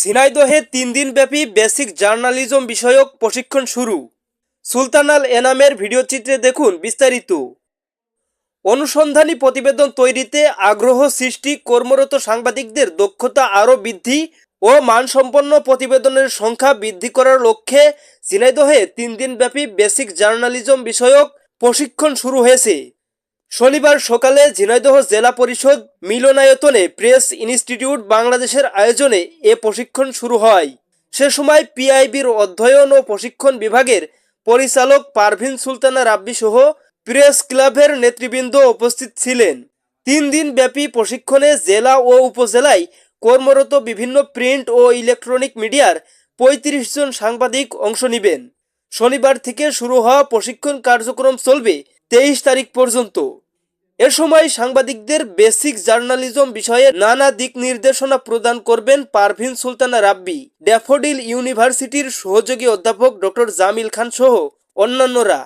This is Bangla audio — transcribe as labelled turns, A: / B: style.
A: ঝিনাইদহে তিন দিনব্যাপী বেসিক জার্নালিজম বিষয়ক প্রশিক্ষণ শুরু। সুলতানাল এনামের ভিডিওচিত্রে দেখুন বিস্তারিত। অনুসন্ধানী প্রতিবেদন তৈরিতে আগ্রহ সৃষ্টি, কর্মরত সাংবাদিকদের দক্ষতা আরও বৃদ্ধি ও মানসম্পন্ন প্রতিবেদনের সংখ্যা বৃদ্ধি করার লক্ষ্যে ঝিনাইদহে তিন দিনব্যাপী বেসিক জার্নালিজম বিষয়ক প্রশিক্ষণ শুরু হয়েছে। শনিবার সকালে ঝিনাইদহ জেলা পরিষদ মিলনায়তনে প্রেস ইনস্টিটিউট বাংলাদেশের আয়োজনে এ প্রশিক্ষণ শুরু হয়। সে সময় পিআইবির অধ্যয়ন ও প্রশিক্ষণ বিভাগের পরিচালক পারভিন সুলতানা রাব্বি সহ প্রেস ক্লাবের নেতৃবৃন্দ উপস্থিত ছিলেন। তিন দিন ব্যাপী প্রশিক্ষণে জেলা ও উপজেলায় কর্মরত বিভিন্ন প্রিন্ট ও ইলেকট্রনিক মিডিয়ার পঁয়ত্রিশ জন সাংবাদিক অংশ নেবেন। শনিবার থেকে শুরু হওয়া প্রশিক্ষণ কার্যক্রম চলবে তেইশ তারিখ পর্যন্ত। এ সময় সাংবাদিকদের বেসিক জার্নালিজম বিষয়ে নানা দিক নির্দেশনা প্রদান করবেন পারভিন সুলতানা রাব্বি, ড্যাফোডিল ইউনিভার্সিটির সহযোগী অধ্যাপক ডক্টর জামিল খান সহ অন্যান্যরা।